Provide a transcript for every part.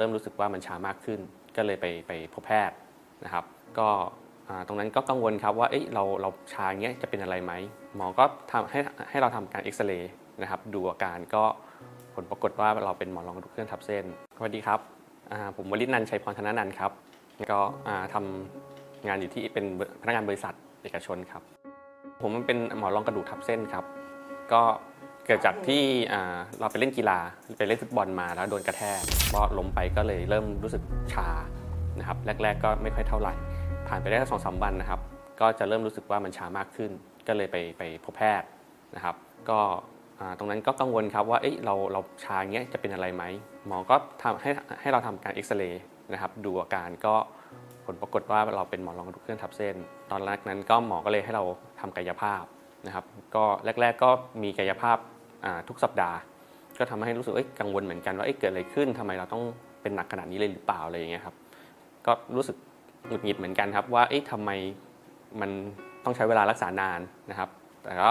เริ่มรู้สึกว่ามันชามากขึ้น ก็เลยไปไปพบแพทย์นะครับ ก็ตรงนั้นก็กังวลครับว่าเอ้ยเราเราชาอย่างเงี้ยจะเป็นอะไรไหมหมอก็ทำให้ให้เราทำการเอ็กซเรย์นะครับดูอาการก็ผลปรากฏว่าเราเป็นหมอนรองกระดูกเคลื่อนทับเส้นสวัสดีครับผมวลิตนันชัยพรธนนันท์ครับก็อ่าทำงานอยู่ที่เป็นพนักงานบริษัทเอกชนครับ ผมมันเป็นหมอนรองกระดูกทับเส้นครับ ก็ เกิดจากที่เราไปเล่นกีฬาไปเล่นฟุตบอลมาแล้วโดนกระแทกก็ล้มไปก็เลยเริ่มรู้สึกชานะครับแรก ๆ ก็ไม่ค่อยเท่าไหร่ ผ่านไปได้แค่สองสามวันนะครับ ก็จะเริ่มรู้สึกว่ามันชามากขึ้น ก็เลยไปไปพบแพทย์นะครับ ก็ตรงนั้นก็กังวลครับว่าเอ้ยเราเราชาอย่างเงี้ยจะเป็นอะไรไหมหมอก็ทำให้ให้เราทำการเอ็กซเรย์นะครับดูอาการก็ผลปรากฏว่าเราเป็นหมอนรองกระดูกเคลื่อนทับเส้น ตอนแรกนั้นก็หมอก็เลยให้เราทำกายภาพ นะครับก็แรก ๆ ก็มีกายภาพทุกสัปดาห์ ก็ทำให้รู้สึกกังวลเหมือนกันว่าเกิดอะไรขึ้นทำไมเราต้องเป็นหนักขนาดนี้เลยหรือเปล่าอะไรอย่างเงี้ยครับก็รู้สึกหงุดหงิดเหมือนกันครับว่าเอ๊ะทำไมมันต้องใช้เวลารักษานานนะครับ แต่ก็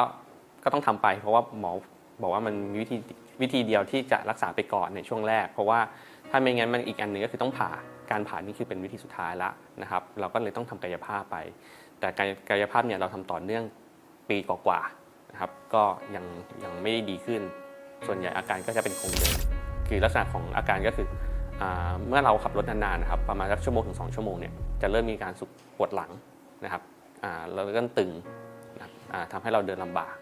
ก็ต้องทำไปเพราะว่าหมอบอกว่ามันมีวิธีวิธีเดียวที่จะรักษาไปก่อนในช่วงแรก เพราะว่าถ้าไม่งั้นมันอีกอันหนึ่งก็คือต้องผ่าการผ่านี่คือเป็นวิธีสุดท้ายละนะครับ เราก็เลยต้องทำกายภาพไป แต่กายกายภาพเนี่ยเราทำต่อเนื่อง ปีกว่าๆนะครับก็ยังยังไม่ได้ดีขึ้น ส่วนใหญ่อาการก็จะเป็นคงเดิมคือลักษณะของอาการก็คืออเมื่อเราขับรถนานๆนะครับประมาณสักชั่วโมงถึง2ชั่วโมงเนี่ยจะเริ่มมีการสุกปวดหลังนะครับอ่าแล้วก็ตึงนะครับอ่าทำให้เราเดินลำบาก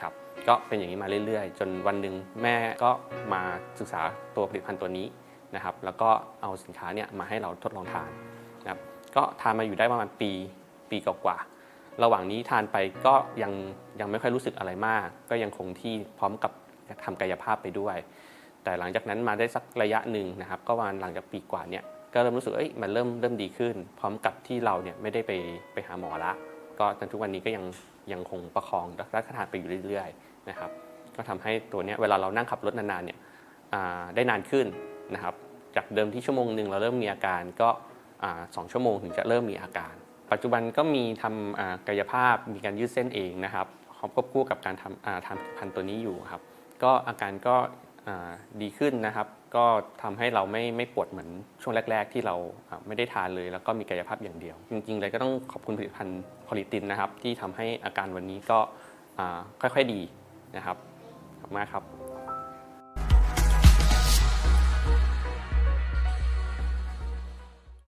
ครับก็เป็นอย่างนี้มาเรื่อยๆ จนวันหนึ่งแม่ก็มาศึกษาตัวผลิตภัณฑ์ตัวนี้นะครับ แล้วก็เอาสินค้าเนี่ยมาให้เราทดลองทานนะครับก็ทานมาอยู่ได้ประมาณปีปีกว่าๆ ระหว่างนี้ทานไปก็ยังยังไม่ค่อยรู้สึกอะไรมาก ก็ยังคงที่พร้อมกับทำกายภาพไปด้วย แต่หลังจากนั้นมาได้สักระยะหนึ่งนะครับ ก็ประมาณหลังจากปีกว่าเนี่ยก็เริ่มรู้สึกเอ้ยมันเริ่มเริ่มดีขึ้น พร้อมกับที่เราเนี่ยไม่ได้ไปไปหาหมอละ ก็จนทุกวันนี้ก็ยังยังคงประคองรักษาทานไปอยู่เรื่อยๆนะครับ ก็ทำให้ตัวเนี้ยเวลาเรานั่งขับรถนานๆเนี่ยได้นานขึ้นนะครับ จากเดิมที่ชั่วโมงหนึ่งเราเริ่มมีอาการก็สองชั่วโมงถึงจะเริ่มมีอาการ ปัจจุบันก็มีทำกายภาพมีการยืดเส้นเองนะครับควบคู่กับการทำอ่าทำผลิตภัณฑ์ตัวนี้อยู่ครับ ก็อาการก็ดีขึ้นนะครับ ก็ทำให้เราไม่ไม่ปวดเหมือนช่วงแรก ๆ ที่เราไม่ได้ทานเลย แล้วก็มีกายภาพอย่างเดียว จริง ๆ เลยก็ต้องขอบคุณผลิตภัณฑ์พอลิตินนะครับ ที่ทำให้อาการวันนี้ก็ค่อยๆดีนะครับขอบคุณมากครับ